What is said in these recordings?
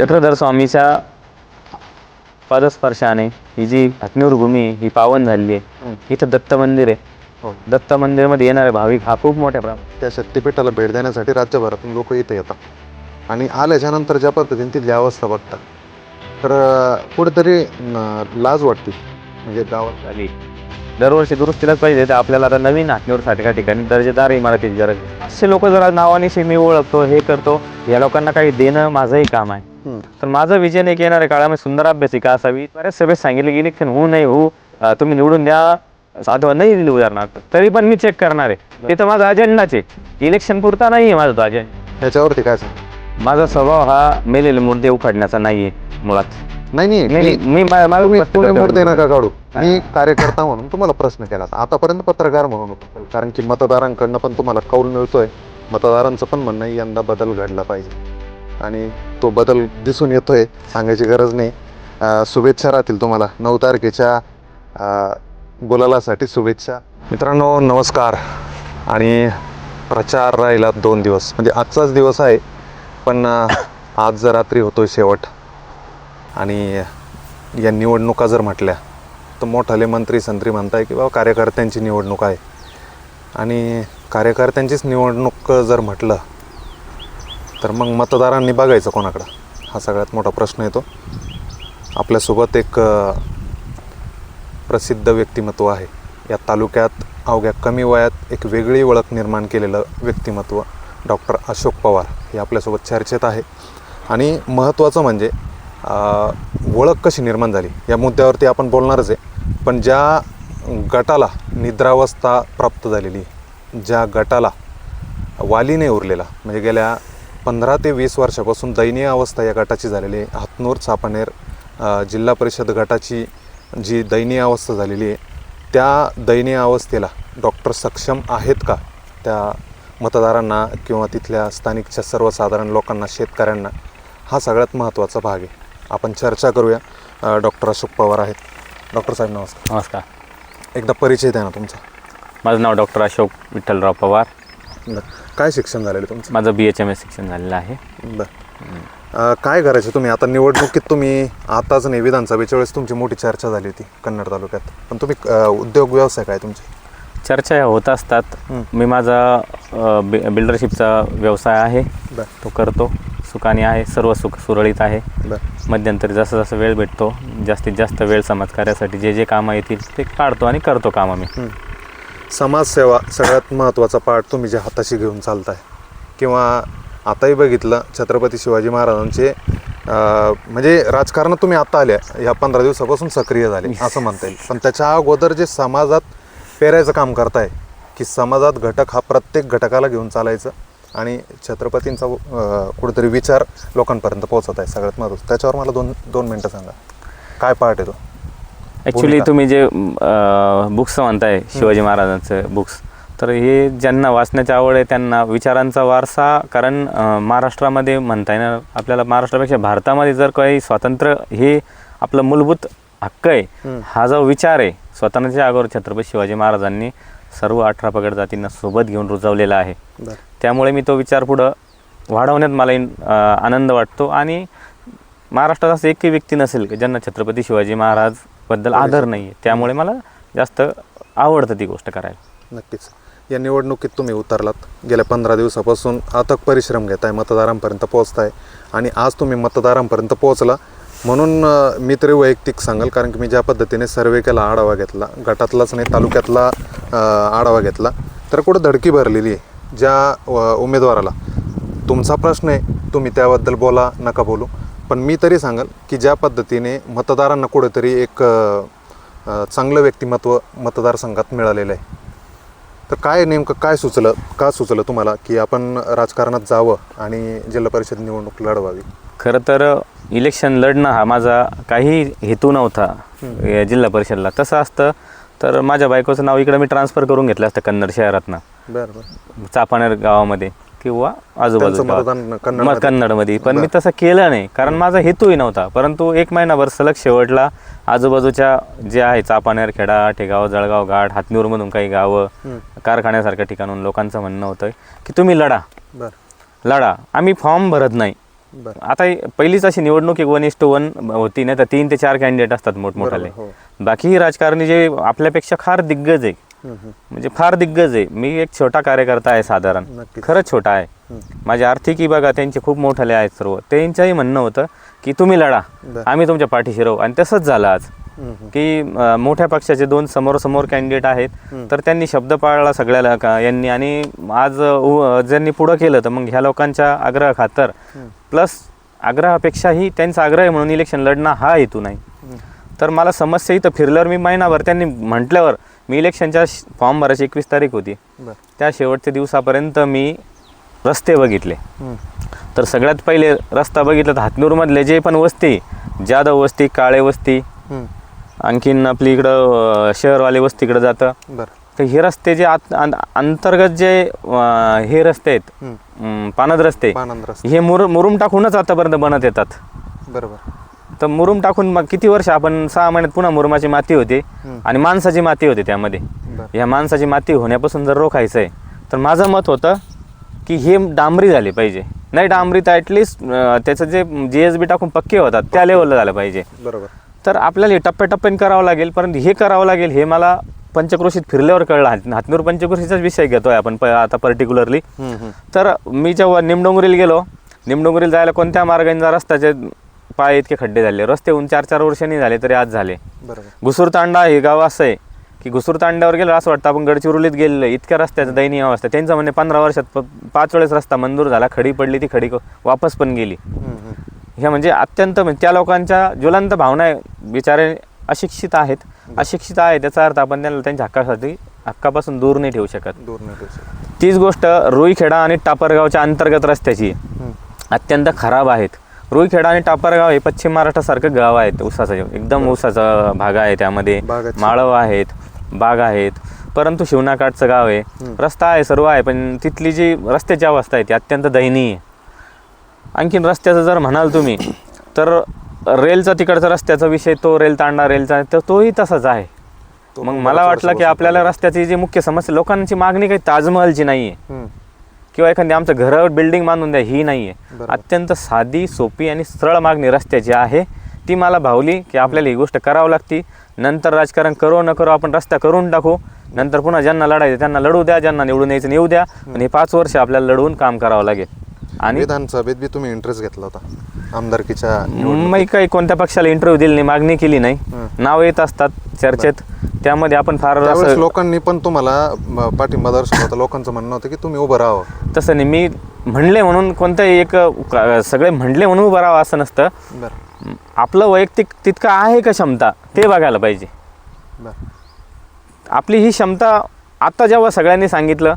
चक्रधर स्वामीच्या पदस्पर्शाने ही जी हत्नूर भूमी ही पावन झालेली आहे इथं दत्त मंदिर आहे. हो. दत्त मंदिरमध्ये येणारे भाविक हा खूप मोठ्या प्रमाणात त्या शक्तिपीठाला भेट देण्यासाठी राज्यभरातून लोक इथे येतात. आणि आल्याच्यानंतर ज्या पद्धतीने तिथली अवस्था बघतात. तर कुठेतरी लाज वाटते. म्हणजे गावात झाली. दरवर्षी दुरुस्तीलाच पाहिजे तर आपल्याला आता नवीन हातनीवर सारख्या ठिकाणी दर्जेदार इमारतीची गरज आहे. असे लोक जरा नावानिशी मी ओळखतो हे करतो. या लोकांना काही देणं माझंही काम आहे. तर माझं विजन एक येणाऱ्या काळामध्ये सुंदर अभ्यासिका असावी? बऱ्याच सभेत सांगितले की इलेक्शन होऊ नाही होऊ. तुम्ही निवडून द्या. अथवा नाही दिली उदाहरणार्थ. तरी पण मी चेक करणार आहे. ते तर माझा अजेंडाच आहे. इलेक्शन पुरता नाही आहे माझा तो अजेंडा ह्याच्यावरती काय माझा स्वभाव हा मेलेले मुर्दे उखाडण्याचा नाही आहे मुळात. नाही नाही. नाही मी- नाही, नका काढू. मी कार्यकर्ता म्हणून तुम्हाला प्रश्न केला. आतापर्यंत पत्रकार म्हणून. कारण की मतदारांकडनं पण तुम्हाला कौल मिळतोय. मतदारांचं पण म्हणणं यंदा बदल घडला पाहिजे. आणि तो बदल दिसून येतोय सांगायची गरज नाही. शुभेच्छा राहतील तुम्हाला. नऊ तारखेच्या अं, गुलालासाठी शुभेच्छा. मित्रांनो नमस्कार. आणि प्रचार राहिला दोन दिवस. म्हणजे आजचाच दिवस आहे पण आज जर रात्री होतो शेवट. आणि या निवडणुका जर म्हटल्या तर मोठाले मंत्री संत्री म्हणताय की बाबा कार्यकर्त्यांची निवडणूक आहे. आणि कार्यकर्त्यांचीच निवडणूक जर म्हटलं तर मग मतदारांनी बघायचं कोणाकडं. हा सगळ्यात मोठा प्रश्न येतो. आपल्यासोबत एक प्रसिद्ध व्यक्तिमत्व आहे. या तालुक्यात अवघ्या कमी वयात एक वेगळी ओळख निर्माण केलेलं व्यक्तिमत्व डॉक्टर अशोक पवार हे आपल्यासोबत चर्चेत आहे. आणि महत्त्वाचं म्हणजे ओळख कशी निर्माण झाली? या मुद्द्यावरती आपण बोलणारच आहे. पण ज्या गटाला निद्रावस्था प्राप्त झालेली ज्या गटाला वालीने उरलेला म्हणजे गेल्या पंधरा ते वीस वर्षापासून दयनीय अवस्था या गटाची झालेली आहे. हातनूर चापानेर जिल्हा परिषद गटाची जी दयनीय अवस्था झालेली आहे त्या दयनीय अवस्थेला डॉक्टर सक्षम आहेत का? त्या मतदारांना किंवा तिथल्या स्थानिकच्या सर्वसाधारण लोकांना शेतकऱ्यांना हा सगळ्यात महत्त्वाचा भाग आहे. आपण चर्चा करूया. डॉक्टर अशोक पवार आहेत. डॉक्टर साहेब नमस्कार. नमस्कार. एकदा परिचय द्या ना तुमचा. माझं नाव डॉक्टर अशोक विठ्ठलराव पवार. काय शिक्षण झालेलं तुमचं? माझं बी एच एम एस शिक्षण झालेलं आहे. बरं. काय करायचं तुम्ही? आता निवडणुकीत तुम्ही आताच नाही विधानसभेच्या वेळेस तुमची मोठी चर्चा झाली होती कन्नड तालुक्यात. पण तुम्ही उद्योग व्यवसाय काय तुमचे? चर्चा ह्या होत असतात. मी माझा बिल्डरशिपचा व्यवसाय आहे. तो करतो. सुखाने आहे. सर्व सुख सुरळीत आहे. बरं. मध्यंतरी जसं जसं वेळ भेटतो जास्तीत जास्त वेळ समाजकार्यासाठी जे जे कामं येतील ते काढतो आणि करतो कामं मी. समाजसेवा सगळ्यात महत्त्वाचा पार्ट तुम्ही जे हाताशी घेऊन चालताय. किंवा आताही बघितलं छत्रपती शिवाजी महाराजांचे म्हणजे राजकारणात तुम्ही आता आल्या या पंधरा दिवसापासून सक्रिय झाले असं म्हणता येईल. पण त्याच्या अगोदर जे समाजात पेरायचं काम करताय की समाजात घटक हा प्रत्येक घटकाला घेऊन चालायचं आणि छत्रपतींचा कुठेतरी विचार लोकांपर्यंत पोहोचत आहे सगळ्यात महत्त्वाचं. त्याच्यावर मला दोन दोन मिनटं सांगा. काय पार्ट आहे तो? ॲक्च्युली. तुम्ही जे बुक्स म्हणताय शिवाजी महाराजांचं बुक्स तर हे ज्यांना वाचण्याची आवड आहे त्यांना विचारांचा वारसा कारण महाराष्ट्रामध्ये म्हणता येणार आपल्याला महाराष्ट्रापेक्षा भारतामध्ये जर काही स्वातंत्र्य हे आपलं मूलभूत हक्क आहे हं. जो विचार आहे स्वतंत्राच्या अगोदर छत्रपती शिवाजी महाराजांनी सर्व अठरा पगड जातींना सोबत घेऊन रुजवलेला आहे त्यामुळे मी तो विचार पुढं वाढवण्यात मला आनंद वाटतो आणि महाराष्ट्रात असं एकही व्यक्ती नसेल की ज्यांना छत्रपती शिवाजी महाराज बद्दल आदर नाही आहे त्यामुळे मला जास्त आवडतं ती गोष्ट करायला. नक्कीच. या निवडणुकीत तुम्ही उतरलात. गेल्या पंधरा दिवसापासून अथक परिश्रम घेताय मतदारांपर्यंत पोहोचताय आणि आज तुम्ही मतदारांपर्यंत पोहोचला. म्हणून अं, मी तरी वैयक्तिक सांगाल कारण की मी ज्या पद्धतीने सर्वे केला आढावा घेतला गटातलाच नाही तालुक्यातला अं, आढावा घेतला तर कुठं धडकी भरलेली आहे ज्या अं, उमेदवाराला? तुमचा प्रश्न आहे तुम्ही त्याबद्दल बोला नका बोलू. पण मी तरी सांगाल की ज्या पद्धतीने मतदारांना कुठेतरी एक चांगलं व्यक्तिमत्व मतदारसंघात मिळालेलं आहे. तर काय नेमकं काय सुचलं का सुचलं तुम्हाला की आपण राजकारणात जावं आणि जिल्हा परिषद निवडणूक लढवावी? खरं तर इलेक्शन लढणं हा माझा काही हेतू नव्हता या जिल्हा परिषदला. तसं असतं तर माझ्या बायकोचं नाव इकडं मी ट्रान्सफर करून घेतलं असतं कन्नड शहरातनं. बरं बरं. चापानेर गावामध्ये. किंवा आजूबाजू त्यांचं मतदान कन्नडमध्ये? मग कन्नडमध्ये पण मी. तसं केलं नाही कारण माझा हेतूही नव्हता परंतु एक महिनाभर सलग शेवटला आजूबाजूच्या जे आहे चापानेर खेडा ठेगाव जळगाव घाट हातनूरमधून काही गावं. कारखान्यासारख्या ठिकाणून लोकांचं म्हणणं होतं की तुम्ही लढा बरं लढा आम्ही फॉर्म भरत नाही बरं आता ही पहिलीच अशी निवडणूक एक वन इस टू वन होती नाही तर तीन ते चार कॅन्डिडेट असतात मोठमोठाले बरोबर, हो. बाकी ही राजकारणी जे आपल्यापेक्षा फार दिग्गज आहे. म्हणजे फार दिग्गज आहे मी एक छोटा कार्यकर्ता आहे साधारण. खरंच छोटा आहे. माझे आर्थिकी बघा त्यांचे खूप मोठाले आहेत सर्व त्यांचंही म्हणणं होतं की तुम्ही लढा. आम्ही तुमच्या पाठीशी राहू आणि तसंच झालं आज. की मोठ्या पक्षाचे दोन समोरासमोर कॅन्डिडेट आहेत. तर त्यांनी शब्द पाळला सगळ्याला का यांनी आणि आज ज्यांनी पुढं केलं तर मग ह्या लोकांच्या आग्रह खातर. प्लस आग्रहापेक्षाही त्यांचा आग्रह म्हणून इलेक्शन लढणं हा हेतू नाही. तर मला समस्या इथं फिरल्यावर मी महिनाभर त्यांनी म्हटल्यावर मी इलेक्शनच्या फॉर्म भरायची एकवीस तारीख होती. त्या शेवटच्या दिवसापर्यंत मी रस्ते बघितले. तर सगळ्यात पहिले रस्ता बघितला तर हातनूरमधले जे पण वस्ती जाधव वस्ती काळे वस्ती. आणखीन आपली इकडं शहरवाले वस्तीकडं जातं. बरं. तर हे रस्ते जे आत अंतर्गत जे हे रस्ते आहेत पानंद रस्ता. हे मुर मुरुम टाकूनच आतापर्यंत बनत येतात. बरोबर. तर मुरुम टाकून मग किती वर्ष आपण सहा महिन्यात पुन्हा मुरुमाची माती होते. आणि माणसाची माती होते त्यामध्ये. ह्या माणसाची माती होण्यापासून जर रोखायचं आहे तर माझं मत होतं की हे डांबरी झाले पाहिजे. नाही डांबरी तर ॲटलिस्ट त्याचं जे जी एस बी टाकून पक्के होतात त्या लेवलला झालं पाहिजे. बरोबर. तर आपल्याला हे टप्प्याटप्प्याने करावं लागेल परंतु हे करावं लागेल हे मला पंचक्रोशीत फिरल्यावर कळलं. हात- हातनूर पंचक्रोशीचाच विषय घेतोय आपण आता पर्टिक्युलरली. तर मी जेव्हा निमडोंगरीला गेलो निमडोंगरीला जायला कोणत्या मार्गाने जा रस्त्याचे पाय इतके खड्डे झाले रस्ते होऊन चार चार वर्षांनी झाले तरी आज झाले बरोबर घुसूर तांडा हे गाव असं आहे की घुसूर तांड्यावर गेलं असं वाटतं आपण गडचिरोलीत गेलेलो आहे. इतक्या रस्त्याचं दयनीय अवस्था त्यांचं म्हणणे पंधरा वर्षात प- पाच वेळेस रस्ता मंजूर झाला खडी पडली ती खडी क- वापस पण गेली हम्म, हम्म. ह्या म्हणजे अत्यंत म्हणजे त्या लोकांच्या ज्वलंत भावना आहे बिचारे अशिक्षित आहेत अशिक्षित आहे त्याचा अर्थ आपण त्यांना त्यांच्या हक्कासाठी हक्कापासून दूर नाही ठेवू शकत दूर नाही ठेवू शकत. तीच गोष्ट रुईखेडा आणि टापरगावच्या अंतर्गत रस्त्याची. हम्म. अत्यंत खराब आहेत रुईखेडा आणि टापरगाव हे पश्चिम महाराष्ट्रासारखं गाव आहेत ऊसाचं एकदम ऊसाचा भाग आहे त्यामध्ये. माळव आहेत बाग आहेत परंतु शिवनाकाठचं गाव आहे. रस्ता आहे सर्व आहे पण तिथली जी रस्त्याची अवस्था आहे ती अत्यंत दयनीय आहे आणखीन रस्त्याचं जर म्हणाल तुम्ही तर रेलचा तिकडचा रस्त्याचा विषय तो रेल तांडा रेलचा तर तोही तसाच आहे मग मला वाटलं की आपल्याला. रस्त्याची जी मुख्य समस्या लोकांची मागणी काही ताजमहलची नाही आहे. किंवा एखादी आमचं घरावर बिल्डिंग बांधून द्या ही नाही आहे. अत्यंत साधी सोपी आणि सरळ मागणी रस्त्याची आहे. ती मला भावली की आपल्याला ही गोष्ट करावं लागती. नंतर राजकारण करो न करो आपण रस्ता करून टाकू. नंतर पुन्हा ज्यांना लढायचं त्यांना लढू द्या ज्यांना निवडून यायचं येऊ द्या. आणि हे पाच वर्ष आपल्याला लढवून काम करावं लागेल. आणि विधानसभेत बी तुम्ही इंटरेस्ट घेतला होता आमदारकीच्या मी काही कोणत्या पक्षाला इंटरव्ह्यू दिली नाही मागणी केली नाही. नाव येत असतात. चर्चेत. त्यामध्ये आपण फार त्यावेळेस असं लोकांनी पण तुम्हाला पाठिंबा दर्शवला होता. लोकांचं म्हणणं होतं की तुम्ही उभं राहावं. तसं नाही मी म्हणले म्हणून कोणतंही एक सगळे म्हणले म्हणून उभं राहावं असं नसतं. बरं. आपलं वैयक्तिक तितकं आहे का क्षमता ते बघायला पाहिजे. बरं. आपली ही क्षमता आता जेव्हा सगळ्यांनी सांगितलं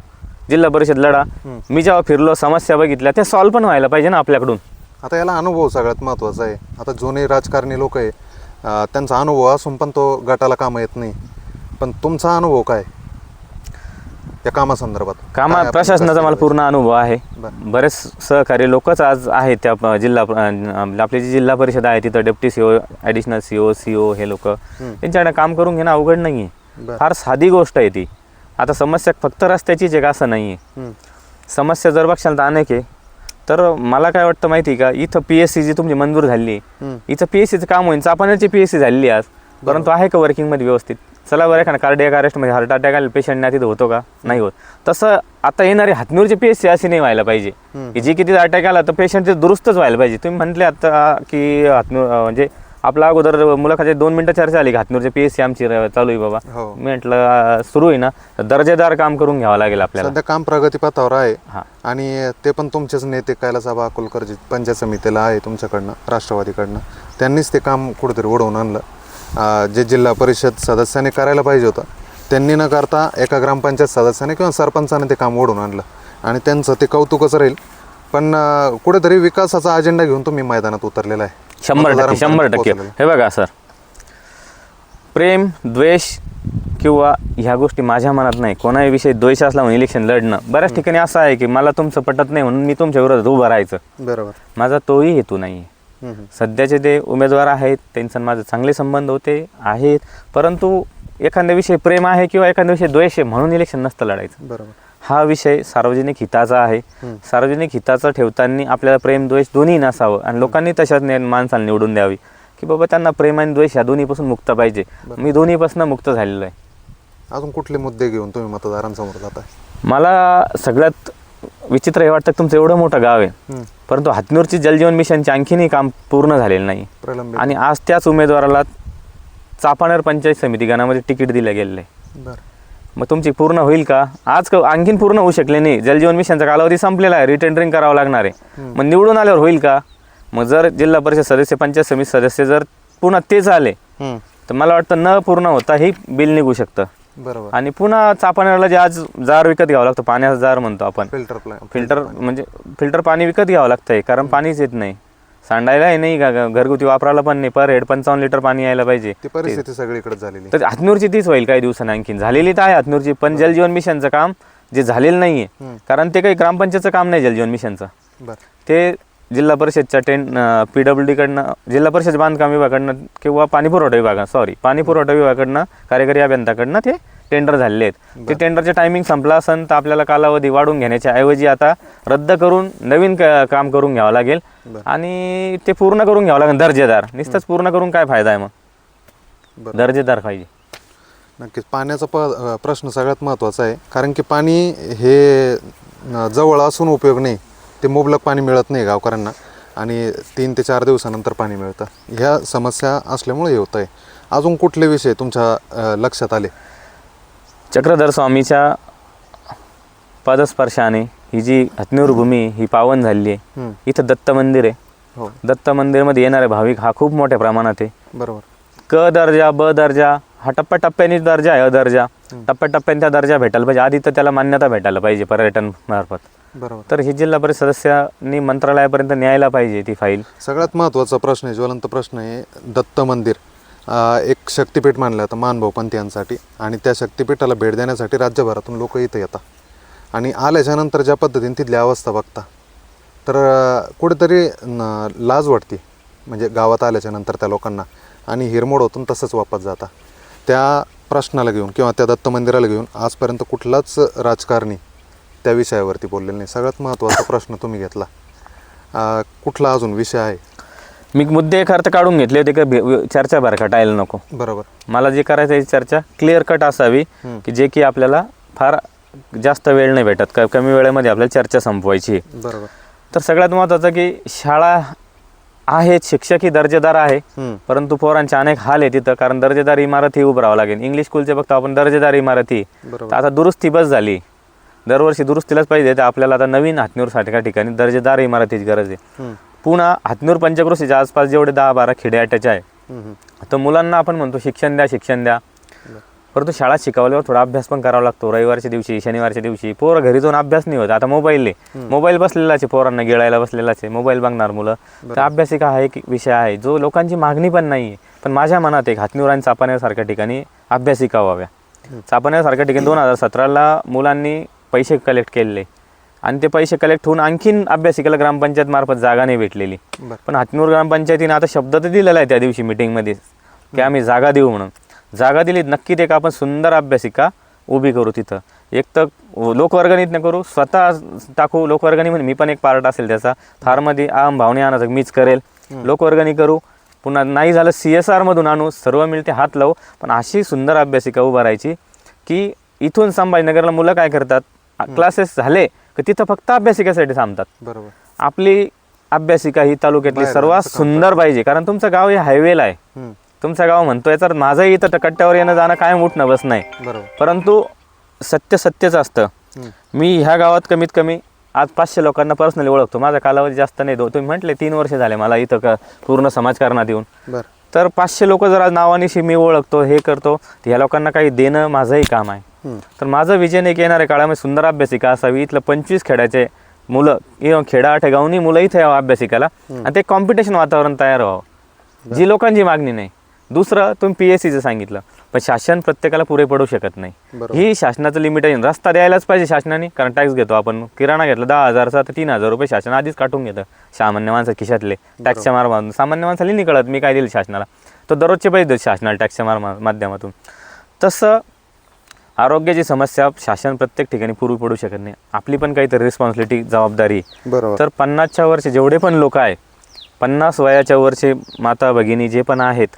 जिल्हा परिषद लढा हम्म. मी जेव्हा फिरलो समस्या बघितल्या त्या सॉल्व्ह पण व्हायला पाहिजे ना आपल्याकडून. आता याला अनुभव सगळ्यात महत्त्वाचा आहे. आता जुने राजकारणी लोक आहे त्यांचा अनुभव असून पण तो गटाला कामं येत नाही. पण तुमचा अनुभव काय? या कामासंदर्भात. कामा प्रशासनाचा मला पूर्ण अनुभव आहे. बरं. बरेच सहकारी लोकच आज आहेत त्या जिल्हा आपली जी जिल्हा परिषद आहे तिथं deputy CO additional CO CO हे लोक. त्यांच्याकडे काम करून घेणं अवघड नाही. फार साधी गोष्ट आहे ती. आता समस्या फक्त रस्त्याचीच आहे का असं नाही आहे. समस्या जर बघशाल तर अनेक आहे. तर मला काय वाटतं माहिती का इथं पी एस सी जी तुमची मंजूर झाली. इथं पी एस सीचं काम होईल. चापाण्याची पी एस सी झालेली आहे आज. परंतु आहे का वर्किंगमध्ये व्यवस्थित? चला बरं एखादा कार्डियक अरेस्टमध्ये हार्ट अटॅक आले पेशंट नाही तिथं होतो का? नाही होत. तसं आता येणारी हातनूरची पी एस सी अशी नाही व्हायला पाहिजे. की जी किती अटॅक आला तर पेशंट दुरुस्तच व्हायला पाहिजे. तुम्ही म्हटले आता की हातनूर म्हणजे आपला अगोदर मुलाखती दोन मिनटं चर्चा आली की हातनूरची पी एस सी आमची र- चालू आहे बाबा. हो. मी म्हटलं सुरू आहे ना. तर दर्जेदार काम करून घ्यावं लागेल आपल्याला. सध्या काम प्रगतीपथावर आहे. हां. आणि ते पण तुमचेच नेते कैलासाबा अकोलकरजी पंचायत समितीला आहे तुमच्याकडनं राष्ट्रवादीकडनं. त्यांनीच ते काम कुठेतरी ओढवून आणलं. अं, जे जिल्हा परिषद सदस्याने करायला पाहिजे होतं त्यांनी न करता एका ग्रामपंचायत सदस्याने किंवा सरपंचाने ते काम ओढून आणलं. आणि त्यांचं ते कौतुकच राहील. पण अं, कुठेतरी विकासाचा अजेंडा घेऊन तुम्ही मैदानात उतरलेला आहे. शंभर टक्के शंभर टक्के. पोहोचलेलं. हे बघा सर. प्रेम द्वेष किंवा ह्या गोष्टी माझ्या मनात नाही. कोणाही विषयी द्वेष असला म्हणून इलेक्शन लढणं. बऱ्याच ठिकाणी असं आहे की मला तुमचं पटत नाही म्हणून मी तुमच्या विरोधात उभं राहायचं. बरोबर. माझा तोही हेतू नाही. आहे हम्म, हम्म. सध्याचे ते उमेदवार आहेत त्यांचं माझे चांगले संबंध होते आहेत. परंतु एखाद्या विषयी प्रेम आहे किंवा एखाद्या विषयी द्वेष आहे म्हणून इलेक्शन नसतं लढायचं. बरोबर. हा विषय सार्वजनिक हिताचा आहे. सार्वजनिक हिताचा ठेवताना आपल्याला प्रेम द्वेष दोन्ही नसावं. आणि लोकांनी तशाच माणसाला निवडून द्यावी. की बाबा त्यांना प्रेम आणि द्वेष ह्या दोन्हीपासून मुक्त पाहिजे. मी दोन्हीपासून मुक्त झालेलो आहे. अजून कुठले मुद्दे घेऊन तुम्ही मतदारांसमोर जाताय? मला सगळ्यात विचित्र हे वाटतं तुमचं एवढं मोठं गाव आहे. परंतु हातनूरची जलजीवन मिशनचे आणखीनही काम पूर्ण झालेलं नाही. आणि आज त्याच उमेदवाराला चापानेर पंचायत समिती गणामध्ये तिकीट दिलं गेलेलं आहे. मग तुमची पूर्ण होईल का? आज क- आणखीन पूर्ण होऊ शकले नाही. जलजीवन मिशनचा कालावधी संपलेला आहे. रिटेंडरिंग करावं लागणार आहे. मग निवडून आल्यावर होईल का? मग जर जिल्हा परिषद सदस्य पंचायत समिती सदस्य जर पुन्हा तेच आले हम्म. तर मला वाटतं न पूर्ण होता हे बिल निघू शकतं. बरोबर. आणि पुन्हा चापानेरला जे आज जार विकत घ्यावं लागतं पाण्याचा जार म्हणतो आपण. फिल्टर प्लॅन फिल्टर म्हणजे फिल्टर पाणी विकत घ्यावं लागतंय कारण पाणीच येत नाही. सांडायलाही नाही का? ग- घरगुती वापरायला पण नाही. पर हेड पंचावन्न लिटर पाणी यायला पाहिजे. ती परिस्थिती सगळीकडे झालेली तर हातनूरची तीच होईल काही दिवसांनी आणखीन. झालेली तर आहे हातनूरची पण जलजीवन मिशनचं काम जे झालेलं नाहीये हम्म. कारण ते काही ग्रामपंचायतचं काम नाही जलजीवन मिशनचं. बरं. ते जिल्हा परिषदच्या टेन पी डब्ल्यू डीकडनं जिल्हा परिषद बांधकाम विभागाकडनं किंवा पाणी पुरवठा विभागा सॉरी पाणी पुरवठा विभागाकडनं कार्यकारी अभियंताकडनं ते टेंडर झालेले आहेत. ते टेंडरचे टायमिंग संपला असेल तर आपल्याला कालावधी वाढून घेण्याच्या ऐवजी आता रद्द करून नवीन काम करून घ्यावं लागेल. आणि ते पूर्ण करून घ्यावं लागेल दर्जेदार. नुसतंच पूर्ण करून काय फायदा आहे मग? दर्जेदार पाहिजे. नक्कीच पाण्याचा प प्रश्न सगळ्यात महत्त्वाचा आहे. कारण की पाणी हे जवळ असून उपयोग नाही. ते मुबलक पाणी मिळत नाही गावकऱ्यांना. आणि तीन ते चार दिवसानंतर पाणी मिळतं. ह्या समस्या असल्यामुळे होतं आहे अजून कुठले विषय तुमच्या लक्षात आले? चक्रधर स्वामीच्या पदस्पर्शाने ही जी हत्नूर भूमी ही पावन झालेली आहे. इथं दत्त मंदिर आहे. हो. दत्त मंदिरमध्ये येणारे भाविक हा खूप मोठ्या प्रमाणात आहे. बरोबर. क दर्जा ब दर्जा हा टप्प्याटप्प्याने दर्जा आहे अ दर्जा. टप्प्याटप्प्याने त्या दर्जा भेटायला पाहिजे. आधी तर त्याला मान्यता भेटायला पाहिजे पर्यटन मार्फत. बरोबर. तर ही जिल्हा परिषद सदस्यांनी मंत्रालयापर्यंत न्यायला पाहिजे ती फाईल. सगळ्यात महत्त्वाचा प्रश्न आहे ज्वलंत प्रश्न आहे दत्त मंदिर. एक शक्तिपीठ मानलं जातं मानभाऊ पंथीयांसाठी आणि त्या शक्तिपीठाला भेट देण्यासाठी राज्यभरातून लोक इथं येतात. आणि आल्याच्यानंतर ज्या पद्धतीने तिथली अवस्था बघता तर कुठेतरी न- लाज वाटते. म्हणजे गावात आल्याच्यानंतर त्या लोकांना. आणि हिरमोड होतून तसंच वापस जाता. त्या प्रश्नाला घेऊन किंवा त्या दत्त मंदिराला घेऊन आजपर्यंत कुठलाच राजकारणी त्या विषयावरती बोललेलं नाही. सगळ्यात महत्त्वाचा प्रश्न तुम्ही घेतला. कुठला अजून विषय आहे? मी मुद्दे एक अर्थ काढून घेतले होते की भे- चर्चा भरकटायला नको. बरोबर. मला जे करायचं आहे चर्चा क्लिअर कट असावी. की जे की आपल्याला फार जास्त वेळ नाही भेटत. क- कमी वेळेमध्ये आपल्याला चर्चा संपवायची. आहे. बरोबर. तर सगळ्यात महत्त्वाचं की शाळा आहेत शिक्षक ही दर्जेदार आहे हम्म. परंतु पोरांचे अनेक हाल आहे तिथं कारण दर्जेदार इमारत ही उभं राहावं लागेल. इंग्लिश स्कूलचे बघतो आपण दर्जेदार इमारती तर बरोबर. आता दुरुस्ती बस झाली. दरवर्षी दुरुस्तीलाच पाहिजे तर आपल्याला आता नवीन हातनूर सारख्या ठिकाणी दर्जेदार इमारतीची गरज आहे. हम्म. पुन्हा हातनूर पंचक्रोशीच्या आसपास जेवढे दहा बारा खेडे अटॅच आहे. तर मुलांना आपण म्हणतो शिक्षण द्या शिक्षण द्या. परंतु शाळा शिकवल्यावर थोडा अभ्यास पण करावा लागतो. रविवारच्या दिवशी शनिवारच्या दिवशी. पोरं घरी जाऊन अभ्यास नाही होत. आता मोबाईल मोबाईल बसलेलाच आहे पोरांना गिळायला बसलेलाच आहे. मोबाईल बगणार मुलं. तर अभ्यासिका हा एक विषय आहे जो लोकांची मागणी पण नाही आहे. पण माझ्या मनात एक हातनूर आणि चापानेरसारख्या ठिकाणी अभ्यासिका व्हाव्या चापानेरसारख्या ठिकाणी दोन हजार सतराला मुलांनी पैसे कलेक्ट केलेले. आणि ते पैसे कलेक्ट होऊन आणखीन अभ्यासिकेला ग्रामपंचायत मार्फत जागा नाही भेटलेली. पण हातनूर ग्रामपंचायतीने आता शब्द तर दिलेला आहे त्या दिवशी मिटिंगमध्ये की आम्ही जागा देऊ म्हणून. जागा दिली नक्की ते का आपण सुंदर अभ्यासिका उभी करू तिथं. एक तर लोकवर्गणीत न करू स्वतः टाकू लोकवर्गणी म्हणजे मी पण एक पार्ट असेल त्याचा. फारमध्ये आम भावने आणायचं मीच करेल. लोकवर्गणी करू. पुन्हा नाही झालं सी एस आरमधून आणू. सर्व मिळते हात लावू. पण अशी सुंदर अभ्यासिका उभा राहायची की इथून संभाजीनगरला मुलं काय करतात? क्लासेस झाले की तिथं फक्त अभ्यासिकेसाठी थांबतात. बरोबर. आपली अभ्यासिका ही तालुक्यातली सर्वात सुंदर पाहिजे कारण तुमचं गाव हे हायवेला आहे. तुमचं गाव म्हणतोय तर माझंही इथं कट्ट्यावर येणं जाणं कायम उठणं बस नाही. परंतु सत्य सत्यच असतं. मी ह्या गावात कमीत कमी आज पाचशे लोकांना पर्सनली ओळखतो. माझा कालावधी जास्त नाही. दो तुम्ही म्हटले तीन वर्ष झाले मला इथं का पूर्ण समाजकारणात येऊन. तर पाचशे लोक जर आज नावानिशी मी ओळखतो हे करतो ह्या लोकांना काही देणं माझंही काम आहे. तर माझं विजन एक येणाऱ्या काळामध्ये सुंदर अभ्यासिका असावी. इथलं पंचवीस खेड्याचे मुलं खेडा आठ गावनी मुलं इथे यावं अभ्यासिकाला. आणि ते कॉम्पिटिशन वातावरण तयार व्हावं. जी लोकांची मागणी नाही. दुसरं तुम्ही पी एस सीचं सांगितलं. पण शासन प्रत्येकाला पुरे पडू शकत नाही. ही शासनाचं लिमिटेशन रस्ता द्यायलाच पाहिजे शासनाने कारण टॅक्स घेतो आपण. किराणा घेतला दहा हजारचा तर तीन हजार रुपये शासन आधीच काटून घेतं. सामान्य माणसं खिशातले. टॅक्सच्या मार्फातून सामान्य माणसाला नाही कळत मी काय दिलं शासनाला. तो दररोजचे पैसे देतो शासनाला टॅक्सच्या मार माध्यमातून. तसं आरोग्याची समस्या शासन प्रत्येक ठिकाणी पूर्वी पडू शकत नाही. आपली पण काहीतरी रिस्पॉन्सिबिलिटी जबाबदारी. बरोबर. तर पन्नासच्या वर्षे जेवढे पण लोक आहे पन्नास वयाच्या वरचे माता भगिनी जे पण आहेत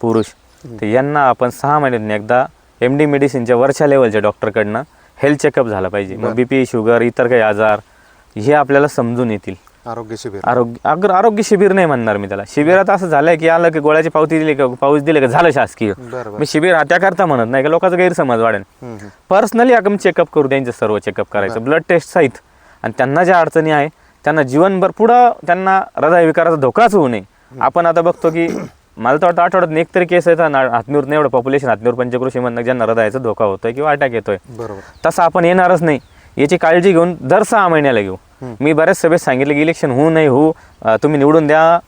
पुरुष तर यांना आपण सहा महिन्यातून एकदा एम डी मेडिसिनच्या वरच्या लेवलच्या डॉक्टरकडनं हेल्थ चेकअप झाला पाहिजे. मग बी पी शुगर इतर काही आजार हे आपल्याला समजून येतील. आरोग्य शिबिर. आरोग्य अग्र आरोग्य शिबिर नाही म्हणणार मी त्याला. शिबिरात असं झालंय की आलं की गोळ्याची पावती दिली का पाऊस दिले का झालं शासकीय. बरोबर मी शिबिर हा त्याकरता म्हणत नाही का लोकांचा गैरसमज वाढेल. पर्सनली आपण चेकअप करू त्यांचं सर्व चेकअप करायचं. ब्लड टेस्ट सहित. आणि त्यांना ज्या अडचणी आहे त्यांना जीवनभर पुढं त्यांना हृदयविकाराचा धोकाच होऊ नये. आपण आता बघतो की मला तर वाटतं आठवड्यात एक तरी केस येतात ना हातनूर एवढं पॉप्युलेशन हातनूर पंचकृषी म्हणणं ज्यांना हृदयाचा धोका होतोय किंवा अटॅक येतोय. बरोबर. तसं आपण येणारच नाही. याची काळजी घेऊन दर सहा महिन्याला घेऊ. मी बऱ्याच सभेत सांगितलं की इलेक्शन होऊ नाही होऊ तुम्ही निवडून द्या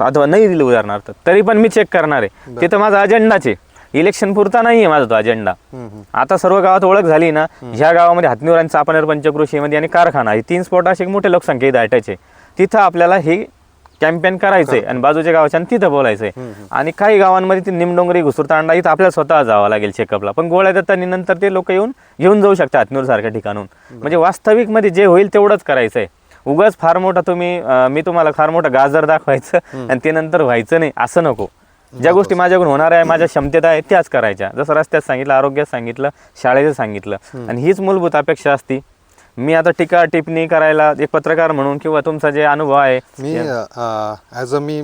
अथवा नाही दिलं उदाहरणार्थ तरी पण मी चेक करणार आहे. तिथं माझा अजेंडाच आहे इलेक्शन पुरता नाही आहे माझा तो अजेंडा. आता सर्व गावात ओळख झाली ना ह्या गावामध्ये हातनिवर आणि चापानेर पंचकृषीमध्ये आणि कारखाना हे तीन स्पॉट असे मोठे लोकसंख्या इथं अटायचे तिथं आपल्याला हे कॅम्पेन करायचंय आणि बाजूच्या गावाच्या तिथं बोलायचंय. आणि काही गावांमध्ये ती निमडोंगरी घुसुरतांडा इथं आपल्याला स्वतः जावं लागेल चेकअपला पण गोळ्या देतात आणि नंतर ते लोक येऊन घेऊन जाऊ शकतात हातनूर सारख्या ठिकाणून म्हणजे वास्तविकमध्ये जे होईल तेवढंच करायचंय. उगाच फार मोठा तुम्ही मी तुम्हाला फार मोठा गाजर दाखवायचं आणि ते नंतर व्हायचं नाही असं नको. ज्या गोष्टी माझ्याकडून होणार आहे माझ्या क्षमतेत आहे त्याच करायच्या. जसं रस्त्यात सांगितलं आरोग्यात सांगितलं शाळेत सांगितलं. आणि हीच मूलभूत अपेक्षा असती. मी आता टीका टिप्पणी करायला एक पत्रकार म्हणून किंवा तुमचा जे अनुभव आहे मी ॲज अ मी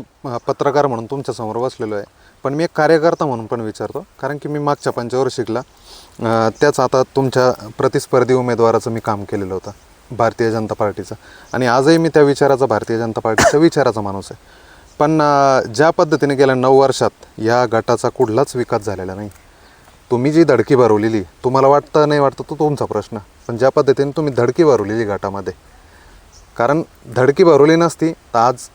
पत्रकार म्हणून तुमच्यासमोर बसलेलो आहे. पण मी एक कार्यकर्ता म्हणून पण विचारतो कारण की मी मागच्या पंचावर शिकला. त्याच आता तुमच्या प्रतिस्पर्धी उमेदवाराचं मी काम केलेलं होतं भारतीय जनता पार्टीचं. आणि आजही मी त्या विचाराचा भारतीय जनता पार्टीच्या विचाराचा माणूस आहे. पण ज्या पद्धतीने गेल्या नऊ वर्षात या गटाचा कुठलाच विकास झालेला नाही. तुम्ही जी धडकी भरवलेली तुम्हाला वाटतं नाही वाटतं तो तुमचा प्रश्न. पण ज्या पद्धतीने तुम्ही धडकी भरवलेली घाटामध्ये. कारण धडकी भरवली नसती तर आज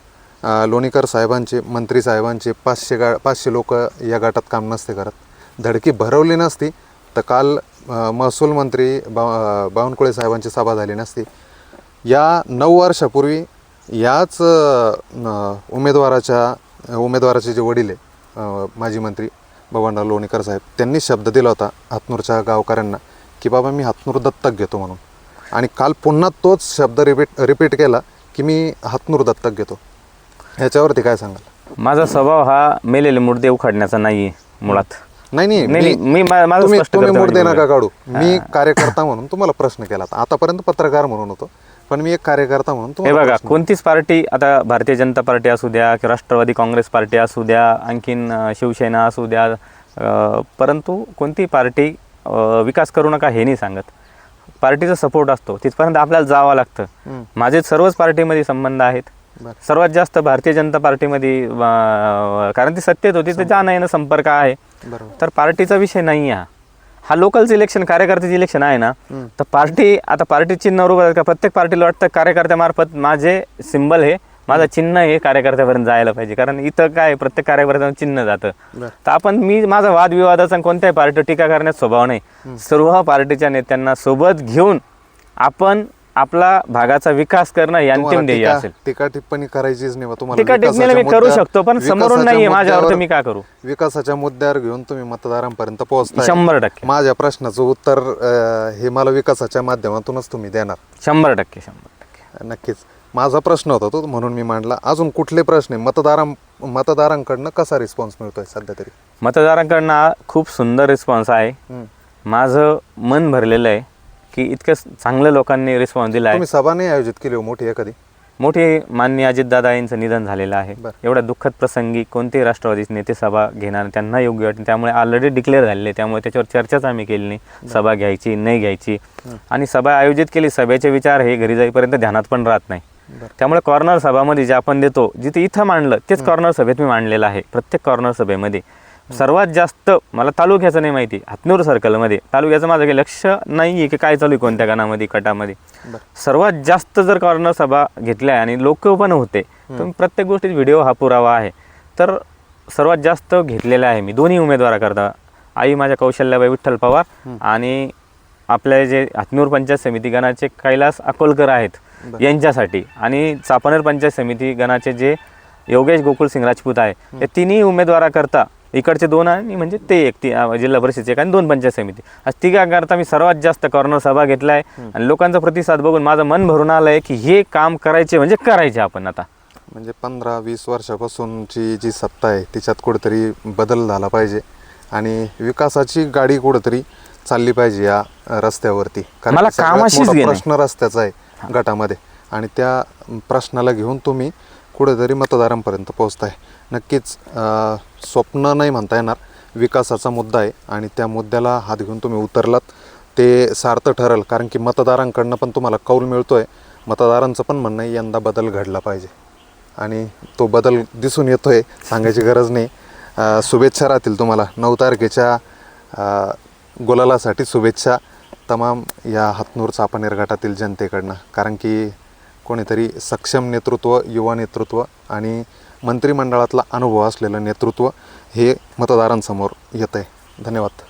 लोणीकर साहेबांचे मंत्री साहेबांचे पाचशे गा पाचशे लोक या गटात काम नसते करत. धडकी भरवली नसती तर काल महसूल मंत्री बा बावनकुळे साहेबांची सभा झाली नसती. या नऊ वर्षापूर्वी याच उमेदवाराच्या उमेदवाराचे जे वडील आहे माजी मंत्री बबनराव लोणीकर साहेब त्यांनी शब्द दिला होता हातनूरच्या गावकऱ्यांना की बाबा मी हातनूर दत्तक घेतो म्हणून. आणि काल पुन्हा तोच शब्द रिपीट रिपीट केला की मी हातनूर दत्तक घेतो. ह्याच्यावरती काय सांगाल? माझा स्वभाव हा मेलेले मुर्दे उखाडण्याचा नाही मुळात. नाही नाही नाही, मी- नाही, मी मा- माझं मुर्दे नका काढू. मी कार्यकर्ता म्हणून तुम्हाला प्रश्न केला. आतापर्यंत पत्रकार म्हणून होतो. पण मी एक कार्यकर्ता म्हणून हे तुम्हाला बघा प्रश्न- कोणतीच पार्टी आता भारतीय जनता पार्टी असू द्या किंवा राष्ट्रवादी काँग्रेस पार्टी असू द्या आणखीन अं, शिवसेना असू द्या अं, परंतु कोणती पार्टी अं, विकास करू नका हे नाही सांगत. पार्टीचा सपोर्ट असतो तिथपर्यंत आपल्याला जावं लागतं. हम्म. माझे सर्वच पार्टीमध्ये संबंध आहेत. बरं. सर्वात जास्त भारतीय जनता पार्टीमध्ये अं, कारण ती सत्तेत होती तर जाणं येणं संपर्क आहे. बरोबर. तर पार्टीचा विषय नाही हा. हा लोकलचं इलेक्शन कार्यकर्त्याचं इलेक्शन आहे ना तर पार्टी आता पार्टी चिन्ह बरोबर का प्रत्येक पार्टीला वाटतं कार्यकर्त्यामार्फत माझे सिंबल हे माझं चिन्ह हे कार्यकर्त्यापर्यंत जायला पाहिजे. कारण इथं काय प्रत्येक कार्यकर्त्याचं चिन्ह जातं. तर आपण मी माझा वादविवादाचा कोणत्याही पार्टी टीका करण्याचा स्वभाव नाही. सर्व पार्टीच्या नेत्यांना सोबत घेऊन आपण आपला भागाचा विकास करणं हे अंतिम ध्येय टीका- असेल. टीका टिप्पणी करायचीच नाही बा तुम्हाला टीका टिप्पणीला मी विकासाच्या करू मुद्द्यावर- शकतो पण समोरून विकासाच्या नाहीये माझ्यावर तर मुद्द्यावर- मी काय करू? विकासाच्या मुद्द्यावर घेऊन तुम्ही मतदारांपर्यंत पोहोचताय. शंभर टक्के. माझ्या प्रश्नाचं उत्तर अं, हे मला विकासाच्या माध्यमातूनच तुम्ही देणार. शंभर टक्के शंभर टक्के. नक्कीच. माझा प्रश्न होता तो म्हणून मी मांडला. अजून कुठले प्रश्न आहे मतदारां मतदारांकडनं कसा रिस्पॉन्स मिळतोय सध्या तरी? मतदारांकडनं हा खूप सुंदर रिस्पॉन्स आहे. हम्म. माझं मन भरलेलं आहे. की इतकं चांगलं लोकांनी रिस्पॉन्स दिला आहे. तुम्ही सभा नाही आयोजित केली हो मोठी एखादी? मोठे मान्य अजितदादा यांचं निधन झालेलं आहे. बरं. एवढ्या दुःखद प्रसंगी कोणतेही राष्ट्रवादीचे नेते सभा घेणार त्यांना योग्य वाटेल त्यामुळे ऑलरेडी डिक्लेअर झालेले. त्यामुळे त्याच्यावर चर्चाच आम्ही केली नाही. सभा घ्यायची नाही घ्यायची. आणि सभा आयोजित केली सभेचे विचार हे घरी जाईपर्यंत ध्यानात पण राहत नाही. त्यामुळे कॉर्नर सभामध्ये जे आपण देतो जिथे इथं मांडलं तेच कॉर्नर सभेत मी मांडलेलं आहे. प्रत्येक कॉर्नर सभेमध्ये. सर्वात जास्त मला तालुक्याचं नाही माहिती हातनूर सर्कलमध्ये तालुक्याचं माझं काही लक्ष नाही आहे की काय चालू आहे कोणत्या गाणामध्ये कटामध्ये. सर्वात जास्त जर कॉर्नर सभा घेतल्या आणि लोक पण होते तर प्रत्येक गोष्टीत व्हिडिओ हा पुरावा आहे. तर सर्वात जास्त घेतलेला आहे मी. दोन्ही उमेदवाराकरता आई माझ्या कौशल्याबाई विठ्ठल पवार आणि आपल्या जे हातनूर पंचायत समिती गणाचे कैलास अकोलकर आहेत यांच्यासाठी आणि चापनेर पंचायत समिती गणाचे जे योगेश गोकुळ सिंग राजपूत आहे या तिन्ही उमेदवाराकरता इकडचे दोन आणि म्हणजे ते एक ती जिल्हा परिषदचे एक आणि दोन पंचायत समिती. आज तिघाकरता मी सर्वात जास्त कॉर्नर सभा घेतला आहे आणि लोकांचा प्रतिसाद बघून माझं मन भरून आलं आहे की हे काम करायचे म्हणजे करायचे आपण आता. म्हणजे पंधरा वीस वर्षापासूनची जी सत्ता आहे तिच्यात कुठेतरी बदल झाला पाहिजे. आणि विकासाची गाडी कुठेतरी चालली पाहिजे या रस्त्यावरती. मला कामाशीच. प्रश्न रस्त्याचा आहे गटामध्ये. आणि त्या प्रश्नाला घेऊन तुम्ही कुठेतरी मतदारांपर्यंत पोहोचताय. नक्कीच स्वप्न नाही म्हणता येणार. विकासाचा मुद्दा आहे आणि त्या मुद्द्याला हात घेऊन तुम्ही उतरलात. ते सार्थ ठरेल कारण की मतदारांकडनं पण तुम्हाला कौल मिळतो आहे मतदारांचं पण म्हणणं आहे यंदा बदल घडला पाहिजे. आणि तो बदल दिसून येतो आहे सांगायची गरज नाही. शुभेच्छा राहतील तुम्हाला. नऊ तारखेच्या गुलालासाठी शुभेच्छा. तमाम या हातनूर चापानेर गटातील जनतेकडनं. कारण की कोणीतरी सक्षम नेतृत्व युवा नेतृत्व आणि मंत्रिमंडळातला अनुभव असलेलं नेतृत्व हे मतदारांसमोर येतं आहे धन्यवाद.